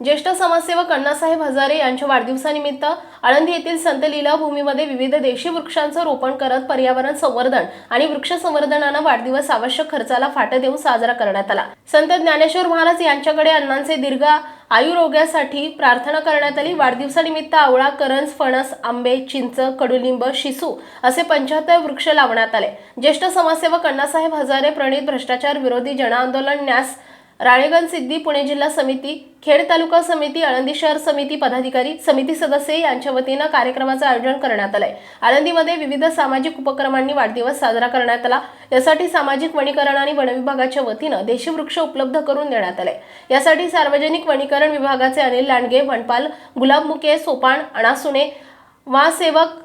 ज्येष्ठ समाजसेवक अण्णासाहेब हजारे यांच्या वाढदिवसानिमित्त आळंदी येथील संत लीला भूमीमध्ये विविध देशी वृक्षांचं रोपण करत पर्यावरण संवर्धन आणि वृक्ष संवर्धनानं वाढदिवस आवश्यक खर्चाला फाटा देऊन साजरा करण्यात आला. संत ज्ञानेश्वर महाराज यांच्याकडे अण्णांचे दीर्घ आयुरोग्यासाठी प्रार्थना करण्यात आली. वाढदिवसानिमित्त आवळा करंज फणस आंबे चिंच कडुलिंब शिसू असे पंच्याहत्तर वृक्ष लावण्यात आले. ज्येष्ठ समाजसेवक अण्णासाहेब हजारे प्रणित भ्रष्टाचार विरोधी जनआंदोलन न्यास राळेगण सिद्धी पुणे जिल्हा समिती खेड तालुका समिती आळंदी शहर समिती पदाधिकारी समिती सदस्य यांच्या वतीनं कार्यक्रमाचं आयोजन करण्यात आलंय. आळंदीमध्ये विविध सामाजिक उपक्रमांनी वाढदिवस साजरा करण्यात आला. यासाठी सामाजिक वनीकरण आणि वनविभागाच्या वतीनं देशी वृक्ष उपलब्ध करून देण्यात आले यासाठी सार्वजनिक वनीकरण विभागाचे अनिल लांडगे वनपाल गुलाब मुके सोपान अणासुने वासेवक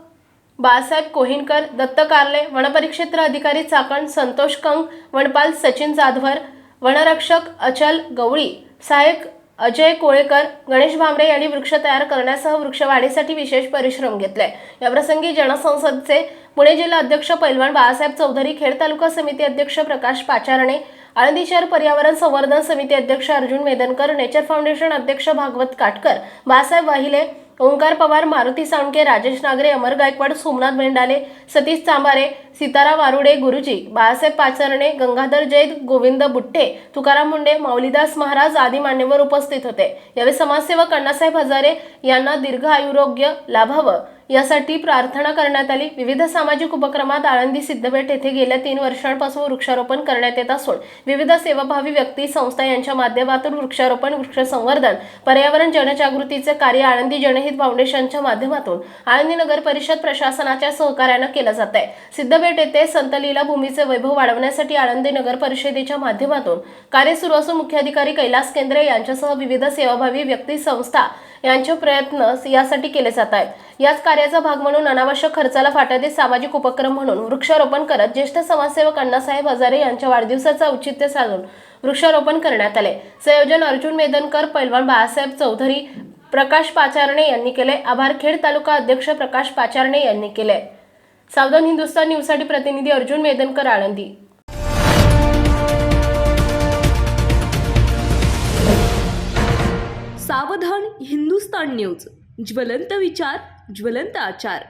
बाळासाहेब कोहिनकर दत्त कारले वनपरिक्षेत्र अधिकारी चाकण संतोष कंग वनपाल सचिन जाधवर वनरक्षक अचल गवळी सहाय्यक अजय कोळेकर गणेश भांबरे यांनी वृक्ष तयार करण्यासह वृक्षवाढीसाठी विशेष परिश्रम घेतले. याप्रसंगी जनसंसदचे पुणे जिल्हा अध्यक्ष पैलवान बाळासाहेब चौधरी खेड तालुका समिती अध्यक्ष प्रकाश पाचारणे आळंदी शहर पर्यावरण संवर्धन समिती अध्यक्ष अर्जुन मेदनकर नेचर फाउंडेशन अध्यक्ष भागवत काटकर बाळासाहेब वाहिले ओंकार पवार मारुती साळुंके राजेश नागरे अमर गायकवाड सोमनाथ भेंडाले सतीश चांबारे सीताराम आरुडे गुरुजी बाळासाहेब पाचरणे गंगाधर जैद गोविंद बुट्टे तुकाराम मुंडे माऊलीदास महाराज आदी मान्यवर उपस्थित होते. यावेळी समाजसेवक अण्णासाहेब हजारे यांना दीर्घ आयुरोग्य लाभावं. यासाठी प्रार्थना करण्यात आली. विविध सामाजिक उपक्रमात आळंदी सिद्धपेठ येथे गेल्या तीन वर्षांपासून वृक्षारोपण करण्यात येत असून विविध सेवाभावी व्यक्ती संस्था यांच्या माध्यमातून वृक्षारोपण वृक्ष संवर्धन पर्यावरण जनजागृतीचे कार्य आळंदी जनहित फाउंडेशनच्या माध्यमातून आळंदी नगर परिषद प्रशासनाच्या सहकार्यानं केलं जात आहे. सिद्धपेठ येथे संत लीला भूमीचे वैभव वाढवण्यासाठी आळंदी नगर परिषदेच्या माध्यमातून कार्य सुरू असून मुख्याधिकारी कैलास केंद्रे यांच्यासह विविध सेवाभावी व्यक्ती संस्था यांचे प्रयत्न यासाठी केले जात आहेत. याच कार्याचा भाग म्हणून अनावश्यक खर्चाला फाटा देत सामाजिक उपक्रम म्हणून वृक्षारोपण करत ज्येष्ठ समाजसेवक अण्णासाहेब हजारे यांच्या वाढदिवसाचा औचित्य साधून वृक्षारोपण करण्यात आले. संयोजन अर्जुन मेदनकर पैलवान बाळासाहेब चौधरी प्रकाश पाचारणे यांनी केले. आभारखेड तालुका अध्यक्ष प्रकाश पाचारणे यांनी केले. सावधान हिंदुस्तान न्यूजसाठी प्रतिनिधी अर्जुन मेदनकर आळंदी. सावधान हिंदुस्तान न्यूज. ज्वलंत विचार ज्वलंत आचार.